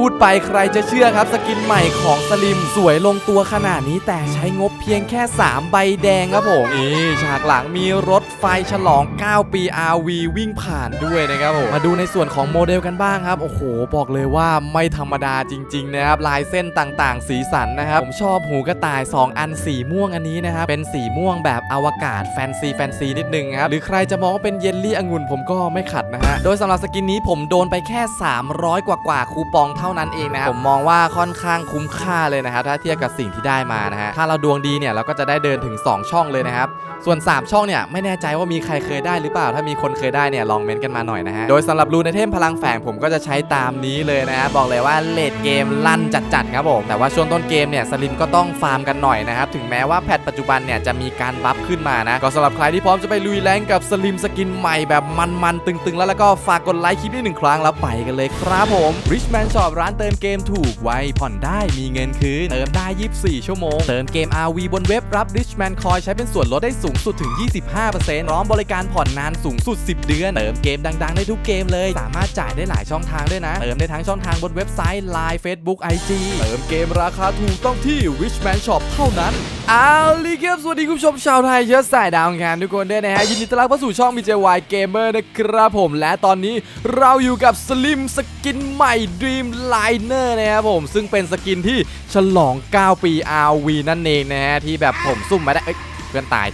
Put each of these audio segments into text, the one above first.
พูดไปใครจะเชื่อครับสกินใหม่ของสลิมสวยลงตัวขนาดนี้แต่ใช้งบเพียงแค่ 3 ใบแดงครับผมนี่ฉากหลังมีรถไฟฉลอง 9 ปี RV วิ่งผ่านด้วยนะครับผมมาดูในส่วนของโมเดลกันบ้างครับ โอ้โห บอกเลยว่าไม่ธรรมดาจริง ๆ นะครับ ลายเส้นต่างๆ สีสันนะครับ ผมชอบหูกระต่าย 2 อันสีม่วงอันนี้นะครับ เป็นสีม่วงแบบอวกาศแฟนซีแฟนซีนิดนึงครับหรือใครจะมองว่าเป็นเยลลี่องุ่นผมก็ไม่ขัดนะฮะโดยสำหรับสกินนี้ผมโดนไปแค่ 300 กว่ากว่าคูปองเท่านั้นเองนะครับผมมองว่าค่อนข้างคุ้มค่าเลยนะครับถ้าเทียบกับสิ่งที่ได้มานะฮะถ้าเราดวงดีเนี่ยเราก็จะได้เดินถึง 2 ช่องเลยนะครับส่วน 3 ช่องเนี่ยไม่แน่ใจว่ามีใครเคยได้หรือเปล่า ถ้ามีคนเคยได้เนี่ยลองเม้นต์กันมาหน่อยนะฮะโดยสำหรับรูในเทมพลังแฝงผมก็จะใช้ตามนี้เลยนะฮะบอกเลยว่าเลดเกมลั่นจัดๆครับผมแต่ว่าช่วงต้นเกมเนี่ยสลิมก็ต้องฟาร์มกันหน่อยนะครับถึงแม้ว่าแพทปัจจุบันเนี่ยจะมีการบัฟขึ้นมานะก็สำหรับใครที่พร้อมจะไปลุยแรงกับสลิมสกินใหม่แบบมันๆตึงๆ แล้วแล้วก็ฝากกดไลค์คลิปนี้หนึ่งครั้งแล้วไปกันเลยครับผม Richman Shop ร้านเติมเกมถูกไวผ่อนได้มีเงินคืน เติมได้ 24 ชั่วโมง เติมเกม RV บนเว็บรับ Richman Coin ใช้เป็นส่วนลดได้สูงสุดถึง 25%พร้อมบริการผ่อนนานสูงสุด 10 เดือน เติมเกมดังๆ ได้ทุกเกมเลย สามารถจ่ายได้หลายช่องทางด้วยนะ เติมได้ทั้งช่องทางบนเว็บไซต์ Line Facebook IG เติมเกมราคาถูกต้องที่ Richman Shop เท่านั้น เอาลีครับสวัสดีคุณผู้ชมชาวไทยเชื้อสายดาวงานทุกคนด้วยนะฮะ ยินดีต้อนรับเข้าสู่ช่อง BJY Gamer นะครับผม และตอนนี้เราอยู่กับสลิมสกินใหม่ Dream Liner นะครับผม ซึ่งเป็นสกินที่ฉลอง 9 ปี RV นั่นเองนะฮะ ที่แบบผมซุ่มมาได้ เอ้ย เพื่อนตาย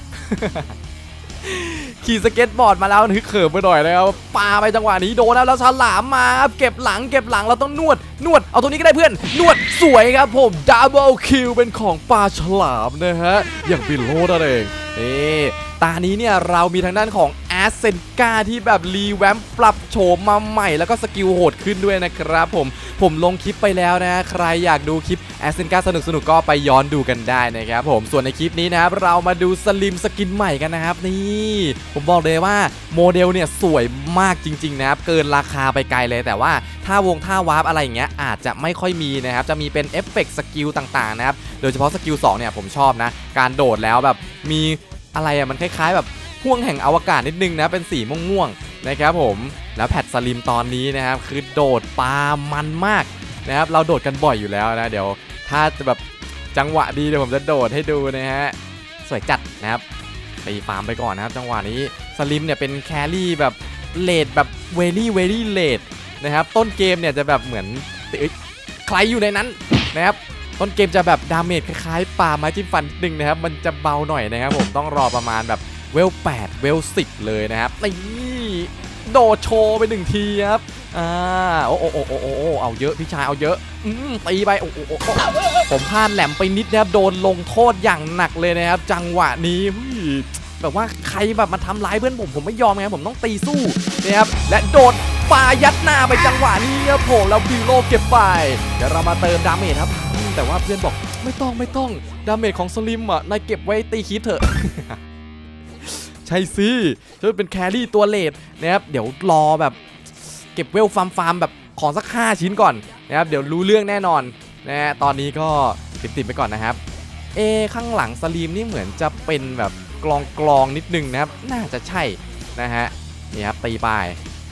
ขี่สเก็ตบอร์ดมาแล้วนึกเขิบไปหน่อยนะครับปาไปจังหวะนี้โดนแล้วแล้วฉลามมาครับเก็บหลังเก็บหลังเราต้องนวดนวดเอาตรงนี้ก็ได้เพื่อนนวดสวยครับผมดับเบิลคิวเป็นของปลาฉลามนะฮะอย่างบิลโลนั่นเองนี่ตานี้เนี่ยเรามีทางด้านของ สเซนกาที่แบบรีแวมปรับโฉมมาใหม่แล้วก็สกิลโหดขึ้นด้วยนะครับผมผมลงคลิปไปแล้วนะ ใครอยากดูคลิปแอสเซนกาสนุกสนุกก็ไปย้อนดูกันได้นะครับผมส่วนในคลิปนี้นะครับเรามาดูสลิมสกินใหม่กันนะครับ นี่ผมบอกเลยว่าโมเดลเนี่ยสวยมากจริง ๆ นะครับ เกินราคาไปไกลเลยแต่ว่าท่าวงท่าวาร์ปอะไรอย่างเงี้ยอาจจะไม่ค่อยมีนะครับ จะมีเป็นเอฟเฟกต์สกิลต่างๆนะครับ โดยเฉพาะสกิล2เนี่ยผมชอบนะ การโดดแล้วแบบมีอะไรอะมันคล้ายๆแบบ ห่วงแห่งอวกาศนิดนึงนะเป็นสีม่วงๆนะครับผมแล้วแพทสลิมตอนนี้นะครับคือโดดปลามันมากนะครับเราโดดกันบ่อยอยู่แล้วนะเดี๋ยวถ้าจะแบบจังหวะดีเดี๋ยวผมจะโดดให้ดูนะฮะสวยจัดนะครับตีฟาร์มไปก่อนนะครับ จังหวะนี้สลิมเนี่ยเป็นแครี่แบบเลดแบบเวลี่เวลี่เลดนะครับต้นเกมเนี่ยจะแบบเหมือนใครอยู่ในนั้นนะครับต้นเกมจะแบบดาเมจคล้ายๆป่าไม้จิ้มฟันนิดนึงนะครับ มันจะเบาหน่อยนะครับผมต้องรอประมาณแบบ เวล 8 เวล 10 เลยนะครับนี่โดดโชว์ไปหนึ่งทีครับอ่าโอ้โอ้โอ้โอ้เอาเยอะพี่ชายเอาเยอะอืมตีไปโอ้โอ้โอ้ผมพลาดแหลมไปนิดนะครับโดนลงโทษอย่างหนักเลยนะครับ จังหวะนี้แบบว่าใครแบบมาทำร้ายเพื่อนผมผมไม่ยอมไงผมต้องตีสู้นะครับและโดดปายัดหน้าไปจังหวะนี้ครับผมแล้วบิวโลเก็บไปเดี๋ยวเรามาเติมดาเมจครับ แต่ว่าเพื่อนบอกไม่ต้องไม่ต้องดาเมจของสลิมอะนายเก็บไว้ตีคีปเถอะ ใช่สิจะเป็นแครี่ตัวเลดนะครับเดี๋ยวรอแบบเก็บเวลฟาร์มฟาร์มแบบของสัก 5 ชิ้นก่อนนะครับเดี๋ยวรู้เรื่องแน่นอนนะฮะตอนนี้ก็ติดๆไปก่อนนะครับเอข้างหลังสลีมนี่เหมือนจะเป็นแบบกลองกลองๆนิดนึงนะครับน่าจะใช่นะฮะนี่ครับตีไป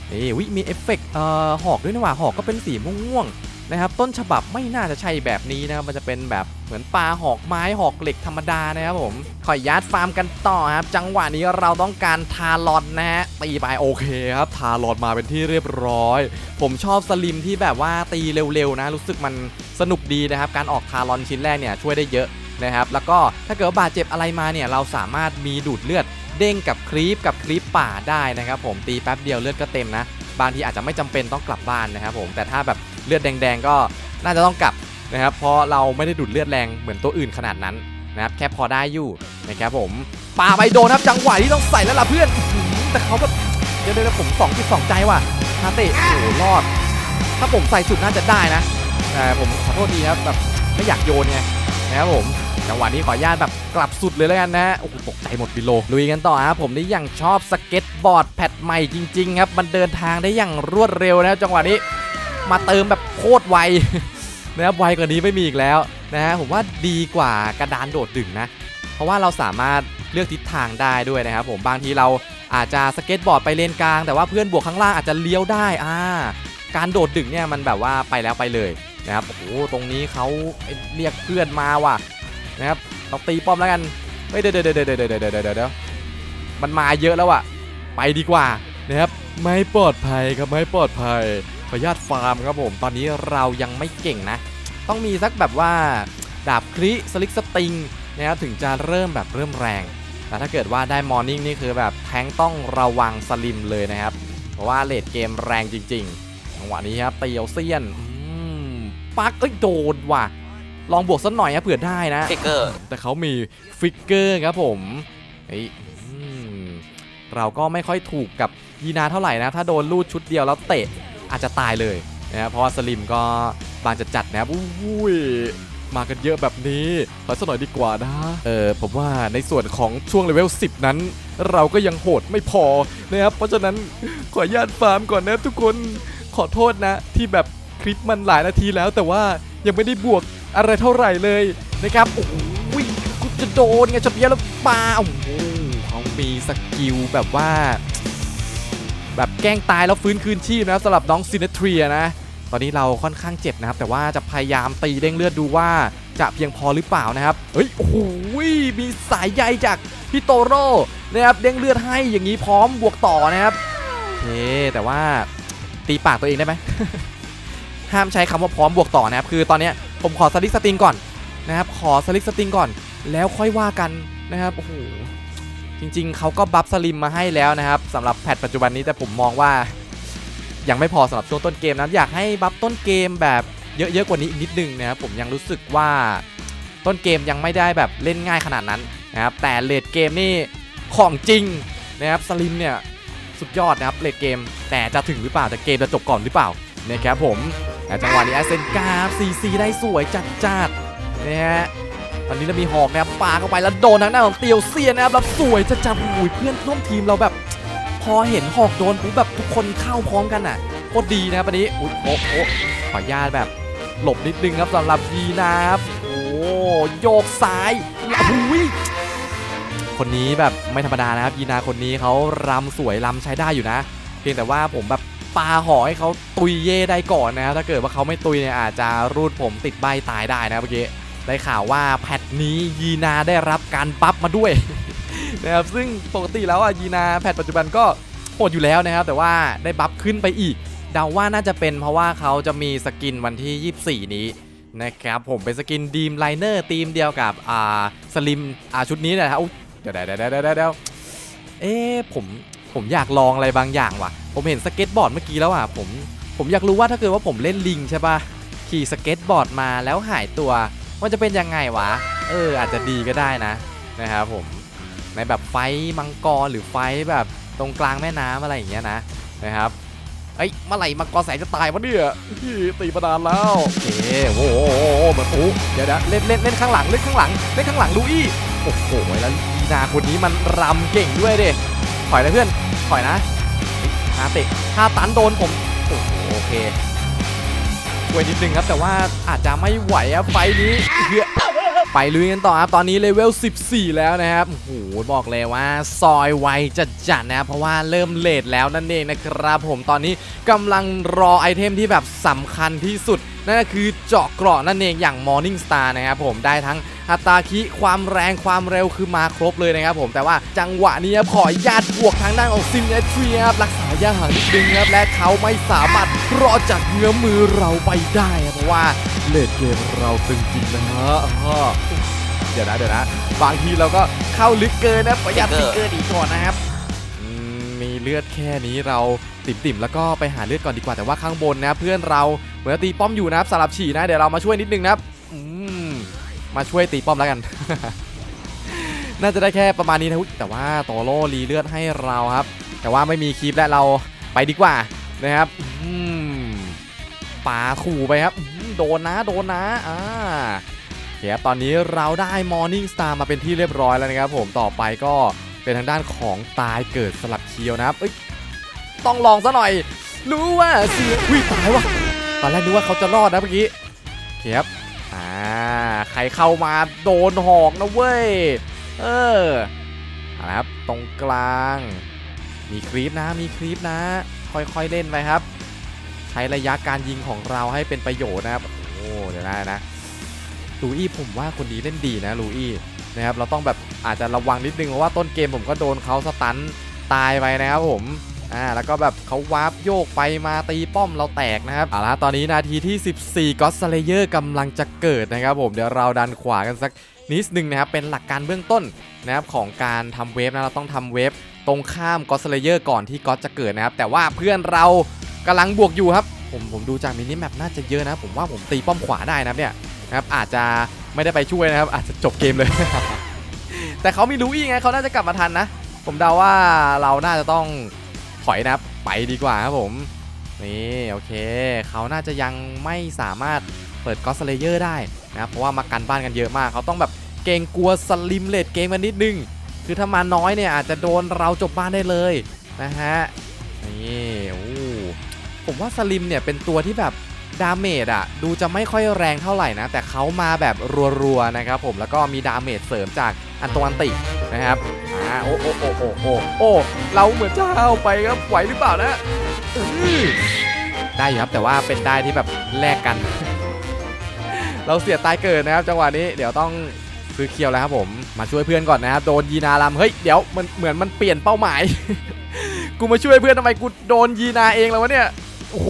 นี่วิมีเอฟเฟกต์เอ่อหอกด้วยนะว่าหอกก็เป็นสีม่วงๆ นะครับต้นฉบับไม่น่าจะใช่แบบนี้นะครับมันจะเป็นแบบเหมือนปลาหอกไม้หอกเหล็กธรรมดานะครับผมขอยัดฟาร์มกันต่อครับ จังหวะนี้เราต้องการทารอนนะฮะตีไปโอเคครับ ทารอนมาเป็นที่เรียบร้อย ผมชอบสลิมที่แบบว่าตีเร็วๆนะ รู้สึกมันสนุกดีนะครับ การออกทารอนชิ้นแรกเนี่ยช่วยได้เยอะนะครับแล้วก็ถ้าเกิดว่าบาดเจ็บอะไรมาเนี่ยเราสามารถมีดูดเลือดเด้งกับครีปกับครีปป่าได้นะครับผมตีแป๊บเดียวเลือดก็เต็มนะบางทีอาจจะไม่จำเป็นต้องกลับบ้านนะครับผมแต่ถ้าแบบ เลือดแดง ๆ ก็น่าจะต้องกลับนะครับเพราะเราไม่ได้ดูดเลือดแรงเหมือนตัวอื่นขนาดนั้นนะครับแค่พอได้อยู่นะครับผมปาไปโดนครับจังหวะที่ต้องใส่แล้วล่ะเพื่อนแต่เขาแบบเดี๋ยวเดี๋ยวผมสองจิตสองใจว่ะฮาเตะโอ้รอด ถ้าผมใส่สุดน่าจะได้นะแต่ผมขอโทษทีครับแบบไม่อยากโยนไงนะครับผมจังหวะนี้ขออนุญาตแบบกลับสุดเลยแล้วกันนะโอ้โหตกใจหมดบิโลลุยกันต่อครับผมนี่ยังชอบสเก็ตบอร์ดแพทใหม่จริงๆครับมันเดินทางได้อย่างรวดเร็วนะจังหวะนี้ มาเติมแบบโคตรไวนะครับไวกว่านี้ไม่มีอีกแล้วนะฮะผมว่าดีกว่ากระดานโดดดึงนะ เพราะว่าเราสามารถเลือกทิศทางได้ด้วยนะครับผมบางทีเราอาจจะสเก็ตบอร์ดไปเลนกลาง แต่ว่าเพื่อนบวกข้างล่างอาจจะเลี้ยวได้อ่าการโดดดึงเนี่ยมันแบบว่าไปแล้วไปเลยนะครับโอ้โหตรงนี้เขาเรียกเพื่อนมาว่ะนะครับเราตีป้อมแล้วกันเฮ้ยเดี๋ยวเดี๋ยวเดี๋ยวเดี๋ยวเดี๋ยวเดี๋ยวเดี๋ยวมันมาเยอะแล้วอะไปดีกว่านะครับไม่ปลอดภัยครับไม่ปลอดภัย ขออนุญาตฟาร์มครับผม ตอนนี้เรายังไม่เก่งนะ ต้องมีสักแบบว่าดาบคริสลิกสติงนะครับถึงจะเริ่มแบบเริ่มแรงแต่ถ้าเกิดว่าได้มอร์นิ่งนี่คือแบบแทงต้องระวังสลิมเลยนะครับ เพราะว่าเลดเกมแรงจริงๆจังหวะนี้ครับเตียวเซียนอืมปักเอ้ยโดนว่ะ ลองบวกสักหน่อยนะเผื่อได้นะฟิกเกอร์แต่เขามีฟิกเกอร์ครับผมเฮ้ยอืมเราก็ไม่ค่อยถูกกับยีนาเท่าไหร่นะ ถ้าโดนลูดชุดเดียวแล้วเตะ อาจจะตายเลยนะครับเพราะว่าสลิมก็บางจะจัดนะครับอุ้ยมากันเยอะแบบนี้ขอสักหน่อยดีกว่านะ เออผมว่าในส่วนของช่วงเลเวล 10 นั้น เราก็ยังโหดไม่พอนะครับ เพราะฉะนั้นขออนุญาตฟาร์มก่อนนะทุกคนขอโทษนะ ที่แบบคลิปมันหลายนาทีแล้ว แต่ว่ายังไม่ได้บวกอะไรเท่าไหร่เลยนะครับ โอ้โหกูจะโดนไงจะเบี้ยแล้วปาโอ้โหเขามีสกิลแบบว่า แบบแกล้งตายแล้วฟื้นคืนชีพนะสำหรับน้องซินเทรียนะ ตอนนี้เราค่อนข้างเจ็บนะครับ แต่ว่าจะพยายามตีเด้งเลือดดูว่าจะเพียงพอหรือเปล่านะครับ เฮ้ย โอ้โห มีสายใยจากพี่โตโร่นะครับเด้งเลือดให้อย่างนี้พร้อมบวกต่อนะครับโอเคแต่ว่าตีปากตัวเองได้ไหมห้ามใช้คำว่าพร้อมบวกต่อนะครับ คือตอนนี้ผมขอสลิกสติงก่อนนะครับ ขอสลิกสติงก่อน แล้วค่อยว่ากันนะครับ โอ้โห จริง ๆเขาก็บัฟสลิมมาให้แล้วนะครับสำหรับแพทปัจจุบันนี้แต่ผมมองว่า ยังไม่พอสำหรับช่วงต้นเกมนะอยากให้บัฟต้นเกมแบบเยอะๆกว่านี้อีกนิดนึงนะครับผมยังรู้สึกว่าต้นเกมยังไม่ได้แบบเล่นง่ายขนาดนั้นนะครับแต่เลดเกมนี่ของจริงนะครับสลิมเนี่ยสุดยอดนะครับเลดเกม แต่จะถึงหรือเปล่าแต่เกมจะจบก่อนหรือเปล่านะครับผมจังหวะนี้แอสเซนกาซีซีได้สวยจัดจัดนะฮะ อนนี้เรามีหอกนะครับปาเข้าไปแล้วโดนทางหน้าของเตียวเซียนนะครับแล้วสวยจะจับอุ้ยเพื่อนร่วมทีมเราแบบ พอเห็นหอกโดนปุ๊บแบบทุกคนเข้าพร้อมกันอะโคตรดีนะครับอันนี้อุ๊ยโอ้โอ้ขออนุญาตแบบหลบนิดนึงครับสำหรับยีนาครับโอ้โยกซ้ายอุ้ยคนนี้แบบไม่ธรรมดานะครับยีนาคนนี้เขารำสวยรำใช้ได้อยู่นะ เพียงแต่ว่าผมแบบปาหอให้เขาตุยเย่ได้ก่อนนะครับถ้าเกิดว่าเขาไม่ตุยเนี่ยอาจจะรูดผมติดใบตายได้นะเมื่อกี้ ได้ข่าวว่าแพทนี้ยีนาได้รับการบัฟมาด้วยนะครับซึ่งปกติแล้วอะยีนาแพทปัจจุบันก็โหดอยู่แล้วนะครับ แต่ว่าได้บัฟขึ้นไปอีกเดาว่าน่าจะเป็นเพราะว่าเขาจะมีสกินวันที่ 24 นี้นะครับผมเป็นสกินดีมไลเนอร์ทีมเดียวกับอ่าสลิมอ่าชุดนี้นะครับเดี๋ยวเดี๋ยวเดี๋ยวเดี๋ยวเดี๋ยวเอ๊ผมผมอยากลองอะไรบางอย่างว่ะ ผมเห็นสเก็ตบอร์ดเมื่อกี้แล้วอะผมผมอยากรู้ว่าถ้าเกิดว่าผมเล่นลิงใช่ป่ะขี่สเก็ตบอร์ดมาแล้วหายตัว มันจะเป็นยังไงวะ เออ อาจจะดีก็ได้นะนะครับผมในแบบไฟมังกรหรือไฟแบบตรงกลางแม่น้ำอะไรอย่างเงี้ยนะนะครับเอ้ยเมื่อไหร่มังกรแสงจะตายวะเนี่ยตีประดานแล้วโอเคโอ้โหเหมือนโอ้เดี๋ยวนะเล่นเล่นเล่นข้างหลังเล่นข้างหลังเล่นข้างหลังลูอี้โอ้โหแล้วลีนาคนนี้มันรำเก่งด้วยเดิถอยนะเพื่อนถอยนะฮาเตะถ้าตันโดนผมโอ้โหโอเค ช่วยนิดนึงครับ แต่ว่าอาจจะไม่ไหวอะไฟนี้เพื่อไปลุยกันต่อครับ ตอนนี้เลเวล 14 แล้วนะครับ โอ้โห บอกเลยว่าซอยไวจัดจัดๆนะครับเพราะว่าเริ่มเลทแล้วนั่นเองนะครับผมตอนนี้กำลังรอไอเทมที่แบบสำคัญที่สุด นั่นก็คือเจาะเกราะนั่นเองอย่าง Morning Star นะครับผมได้ทั้ง อัตราคิความแรงความเร็วคือมาครบเลยนะครับผมแต่ว่าจังหวะนี้ขอญาตบวกทางด้านของซินเนทรีครับรักษาระยะห่างนิดนึงครับและเขาไม่สามารถรอดจากเงื้อมือเราไปได้เพราะว่าเลดเกมเราตึงจริงนะฮะเดี๋ยวนะเดี๋ยวนะบางทีเราก็เข้าลึกเกินนะประหยัดฟิกเกอร์ดีก่อนนะครับมีเลือดแค่นี้เราติ่มๆแล้วก็ไปหาเลือดก่อนดีกว่าแต่ว่าข้างบนนะเพื่อนเราเหมือนตีป้อมอยู่นะครับสลับฉี่นะเดี๋ยวเรามาช่วยนิดนึงนะครับ มาช่วยตีป้อมแล้วกัน น่าจะได้แค่ประมาณนี้นะแต่ว่าโตโร่รีเลือดให้เราครับ แต่ว่าไม่มีคลิปและเราไปดีกว่านะครับอืมปาขู่ไปครับ โดนนะโดนนะอ่าครับตอนนี้เราได้ Morning Star มาเป็นที่เรียบร้อยแล้วนะครับผมต่อไปก็เป็นทางด้านของตายเกิดสลับเคียวนะครับเอ้ยต้องลองซะหน่อย รู้ว่าเสียอุ้ยตายว่ะตอนแรกนึกว่าเขาจะรอดนะเมื่อกี้ครับ อ่าใครเข้ามาโดนหอกนะเว้ย เออเอาละครับตรงกลาง มีคลิปนะมีคลิปนะ ค่อยๆเล่นไปครับ ใช้ระยะการยิงของเราให้เป็นประโยชน์นะครับโอ้เดี๋ยวได้นะลูอี้ผมว่าคนนี้เล่นดีนะลูอี้นะครับเราต้องแบบอาจจะระวังนิดนึงเพราะว่าต้นเกมผมก็โดนเขาสตันตายไปนะครับผม อ่าแล้วก็แบบเขาวาร์ปโยกไปมาตีป้อมเราแตกนะครับเอาละตอนนี้นาทีที่ 14ก็สเลเยอร์กำลังจะเกิดนะครับผมเดี๋ยวเราดันขวากันสักนิดนึงนะครับเป็นหลักการเบื้องต้นนะครับของการทำเวฟนะเราต้องทำเวฟตรงข้ามก็สเลเยอร์ก่อนที่ก็จะเกิดนะครับแต่ว่าเพื่อนเรากำลังบวกอยู่ครับผมผมดูจากมินิแมปน่าจะเยอะนะ ผมว่าผมตีป้อมขวาได้นะครับเนี่ยนะครับอาจจะไม่ได้ไปช่วยนะครับ อาจจะจบเกมเลย แต่เขามีรู้อีกไงเขาน่าจะกลับมาทันนะ ผมเดาว่าเราน่าจะต้อง ถอยนะครับไปดีกว่าครับผมนี่โอเค เขาน่าจะยังไม่สามารถเปิดก็สเลเยอร์ได้นะครับเพราะว่ามากันบ้านกันเยอะมาก เขาต้องแบบเกรงกลัวสลิมเลดเกมกันนิดนึง คือถ้ามาน้อยเนี่ยอาจจะโดนเราจบบ้านได้เลยนะฮะนี่โอ้ผมว่าสลิมเนี่ยเป็นตัวที่แบบดาเมจอะดูจะไม่ค่อยแรงเท่าไหร่นะ แต่เขามาแบบรัวๆนะครับผมแล้วก็มีดาเมจเสริมจาก อันตวันตินะครับอ่าโอ้โอ้โอ้โอ้โอ้โอ้เราเหมือนจะเอาไปครับไหวหรือเปล่านะได้ครับแต่ว่าเป็นได้ที่แบบแลกกัน เราเสียตายเกิดนะครับ จังหวะนี้เดี๋ยวต้องซื้อเคียวแล้วครับผมมาช่วยเพื่อนก่อนนะครับโดนยีนาลำเฮ้ยเดี๋ยวมันเหมือนมันเปลี่ยนเป้าหมาย กูมาช่วยเพื่อนทำไมกูโดนยีนาเองแล้ววะเนี่ยโอ้โห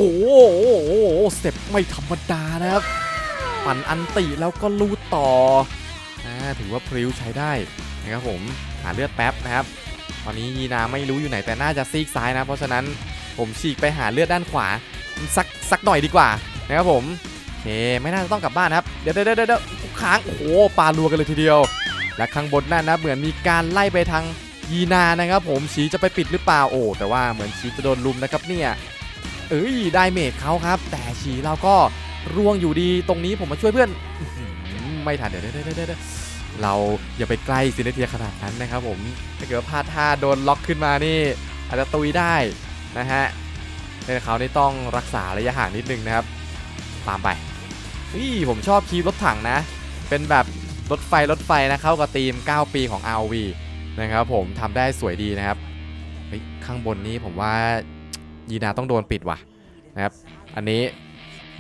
โอ้โหสเต็ปไม่ธรรมดานะครับปั่นอันติแล้วก็ลูดต่อ ถือว่าพริ้วใช้ได้นะครับผมหาเลือดแป๊บนะครับ ตอนนี้ยีนาไม่รู้อยู่ไหนแต่น่าจะซีกซ้ายนะ เพราะฉะนั้นผมฉีกไปหาเลือดด้านขวาสักสักหน่อยดีกว่านะครับผมโอเคไม่น่าจะต้องกลับบ้านนะครับ เดี๋ยวเดี๋ยวเดี๋ยวค้างโอ้โหปลารัวกันเลยทีเดียว และข้างบนนั่นนะเหมือนมีการไล่ไปทางยีนานะครับผมชีจะไปปิดหรือเปล่าโอ้แต่ว่าเหมือนชีจะโดนลุมนะครับเนี่ยเอ้ยได้เมจเขาครับ แต่ฉีเราก็ร่วงอยู่ดีตรงนี้ผมมาช่วยเพื่อน ไม่ทันเดี๋ยวเดี๋ยวเดี๋ยวเราอย่าไปใกล้ซินเนเทียขนาดนั้นนะครับผมถ้าเกิดว่าพลาดท่าโดนล็อกขึ้นมานี่อาจจะตุยได้นะฮะในเขานี่ต้องรักษาระยะห่างนิดนึงนะครับ ตามไปนี่ผมชอบคีบรถถังนะ เป็นแบบรถไฟรถไฟนะเข้ากับธีม 9 ปีของ RV นะครับผมทำได้สวยดีนะครับข้างบนนี้ผมว่ายีนาต้องโดนปิดว่ะนะครับ อันนี้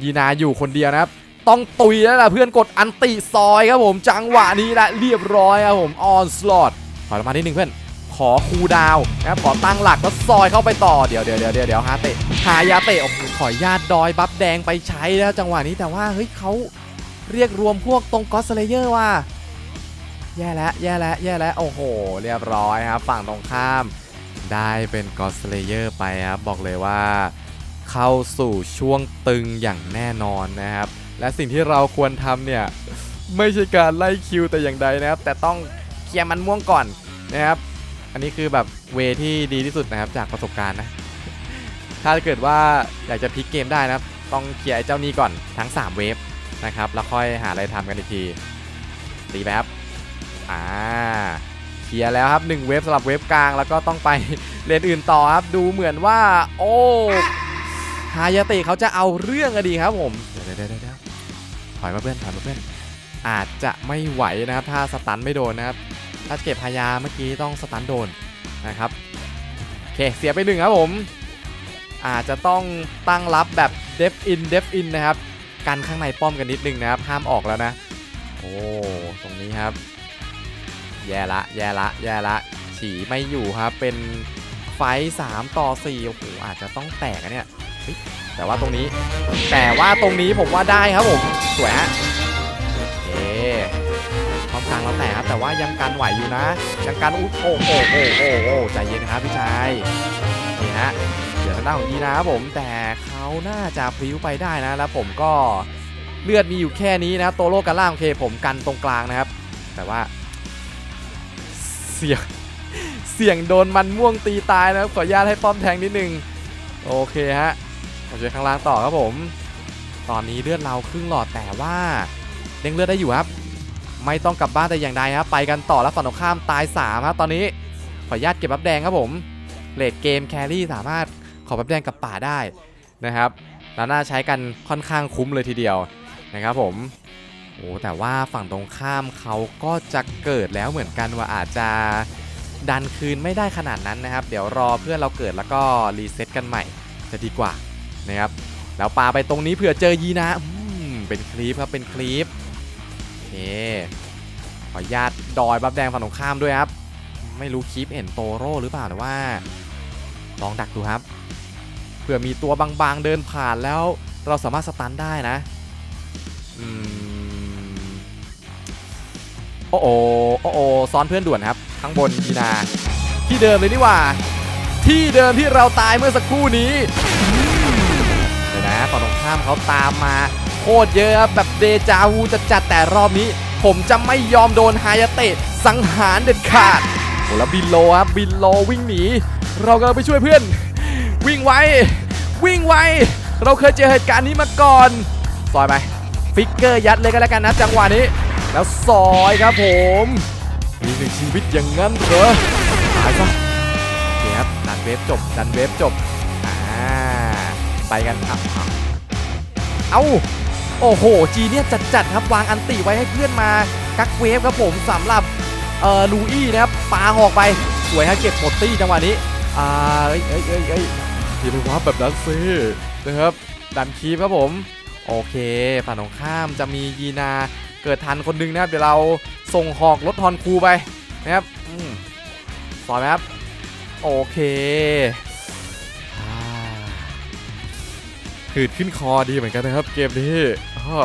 ยีนาอยู่คนเดียวนะครับ ต้องตุยแล้วล่ะเพื่อนกดอันติซอยครับผมจังหวะนี้แหละเรียบร้อยครับผมออนสลอตถอยมานิดนึงเพื่อนขอคูดาวนะครับขอตั้งหลักแล้วซอยเข้าไปต่อเดี๋ยวเดี๋ยวเดี๋ยวเดี๋ยวฮาเตะหายาเตะโอ้โหขออญาตดอยบัฟแดงไปใช้แล้วจังหวะนี้แต่ว่าเฮ้ยเขาเรียกรวมพวกตรงก็สเลเยอร์ว่ะแย่แล้วแย่แล้วแย่แล้วโอ้โห เรียบร้อยครับฝั่งตรงข้าม ได้เป็นก็สเลเยอร์ไปครับบอกเลยว่า เข้าสู่ช่วงตึงอย่างแน่นอนนะครับ และสิ่งที่เราควรทำเนี่ย ไม่ใช่การไล่คิวแต่อย่างใดนะครับ แต่ต้องเคลียร์มันม่วงก่อนนะครับ อันนี้คือแบบเวที่ดีที่สุดนะครับจากประสบการณ์นะ ถ้าเกิดว่าอยากจะพลิกเกมได้นะครับ ต้องเคลียร์ไอ้เจ้านี้ก่อนทั้ง 3 เวฟนะครับ แล้วค่อยหาอะไรทำกันอีกทีตีแป๊บอ่าเคลียร์แล้วครับ 1 เวฟสำหรับเวฟกลางแล้วก็ต้องไปเลนอื่นต่อครับ ดูเหมือนว่า โอ้ฮายาตะเขาจะเอาเรื่องอะดีครับผม เดี๋ยวเดี๋ยวเดี๋ยว ถอยมาเพื่อนถอยมาเพื่อนอาจจะไม่ไหวนะครับ ถ้าสตันไม่โดนนะครับ ถ้าเก็บพายาเมื่อกี้ต้องสตันโดนนะครับโอเคเสียไปหนึ่งครับผม อาจจะต้องตั้งรับแบบเดฟอินเดฟอินนะครับกันข้างในป้อมกันนิดนึงนะครับ ห้ามออกแล้วนะ โอ้ตรงนี้ครับ แย่ละแย่ละแย่ละฉีไม่อยู่ครับเป็นไฟท์3ต่อ4โอ้โหอาจจะต้องแตกเนี่ย แต่ว่าตรงนี้ แต่ว่าตรงนี้ผมว่าได้ครับผม สวยฮะโอเคพร้อมกลางเราแตกครับ แต่ว่ายังกันไหวอยู่นะ ยังกันอุ๊โอ้โอ้โอ้โอ้โอ้ใจเย็นครับพี่ชายนี่ฮะเดี๋ยวทางด้านของยีนะครับผม แต่เขาน่าจะพลิ้วไปได้นะ แล้วผมก็เลือดมีอยู่แค่นี้นะโตโร่กันล่างโอเคผมกันตรงกลางนะครับ แต่ว่า เสี่ยงเสี่ยงโดนมันม่วงตีตายนะครับขออนุญาตให้ป้อมแทงนิดนึง โอเคฮะ มาช่วยข้างล่างต่อครับผม ตอนนี้เลือดเราครึ่งหลอดแต่ว่าเด้งเลือดได้อยู่ครับ ไม่ต้องกลับบ้านแต่อย่างใดครับไปกันต่อแล้วฝั่งตรงข้ามตาย3ครับตอนนี้ขออนุญาตเก็บบัฟแดงครับผมเลดเกมแครี่สามารถขอบัฟแดงกับป่าได้นะครับแล้วน่าใช้กันค่อนข้างคุ้มเลยทีเดียวนะครับผมโอ้แต่ว่าฝั่งตรงข้ามเขาก็จะเกิดแล้วเหมือนกันว่าอาจจะดันคืนไม่ได้ขนาดนั้นนะครับ เดี๋ยวรอเพื่อนเราเกิดแล้วก็รีเซ็ตกันใหม่จะดีกว่า นะครับแล้วปาไปตรงนี้เผื่อเจอยีนะเป็นคลิปครับเป็นคลิปโอเคขออนุญาตดอยบับแดงฝั่งตรงข้ามด้วยครับ ไม่รู้คลิปเห็นโตโร่หรือเปล่าแต่ว่า ลองดักดูครับเผื่อมีตัวบางๆเดินผ่านแล้วเราสามารถสตันได้นะอืมโอ้โอโอ้โอซ้อนเพื่อนด่วนครับข้างบนยีนา ที่เดิมเลยนี่ว่า ที่เดิมที่เราตายเมื่อสักครู่นี้ ฝั่งตรงข้ามเขาตามมาโคตรเยอะแบบเดจาวูจะจัดแต่รอบนี้ ผมจะไม่ยอมโดนฮายาเตะสังหารเด็ดขาดโอ้แล้วบินโลครับบินโลวิ่งหนี เรากำลังไปช่วยเพื่อน วิ่งไววิ่งไวเราเคยเจอเหตุการณ์นี้มาก่อนซอยไปฟิกเกอร์ยัดเลยก็แล้วกันนะจังหวะนี้ แล้วซอยครับผมมีหนึ่งชีวิตอย่างนั้นเหรอตายซะโอเคครับดันเวฟจบดันเวฟจบอ่าไปกันครับ เอาเอาโอ้โหจีเนี่ยจัดจัดๆครับวางอันติไว้ให้เพื่อนมากักเวฟครับผมสำหรับเอ่อลูอี้นะครับปาหอกไปสวยฮะเก็บหมดตี้จังหวะนี้อ่าเอ้ยเอ้ยเอ้ยเอ้ยอย่าไปว่าแบบนั้นซินะครับดันคีบครับผมโอเคฝั่งตรงข้ามจะมียีนาเกิดทันคนหนึงนะครับเดี๋ยวเราส่งหอกรถทอนคูไปนะครับอืมสอยไหมครับโอเค หืดขึ้นคอดีเหมือนกันนะครับ เกมนี้ก็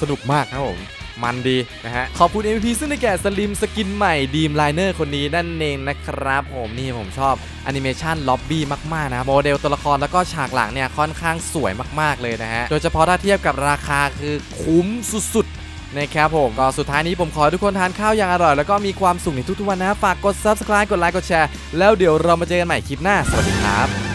สนุกมากครับผมมันดีนะฮะ ขอบคุณ MVP ซึ่งในแก่สลิมสกินใหม่ดีมไลเนอร์คนนี้นั่นเองนะครับผมนี่ผมชอบแอนิเมชันล็อบบี้มาก ๆ นะ โมเดลตัวละครแล้วก็ฉากหลังเนี่ย ค่อนข้างสวยมาก ๆ เลยนะฮะ โดยเฉพาะถ้าเทียบกับราคาคือคุ้มสุดๆนะครับผมก็สุดท้ายนี้ผมขอทุกคนทานข้าวอย่างอร่อย แล้วก็มีความสุขในทุกๆวันนะ ฝากกด subscribe กดไลค์กดแชร์ แล้วเดี๋ยวเรามาเจอกันใหม่คลิปหน้า สวัสดีครับ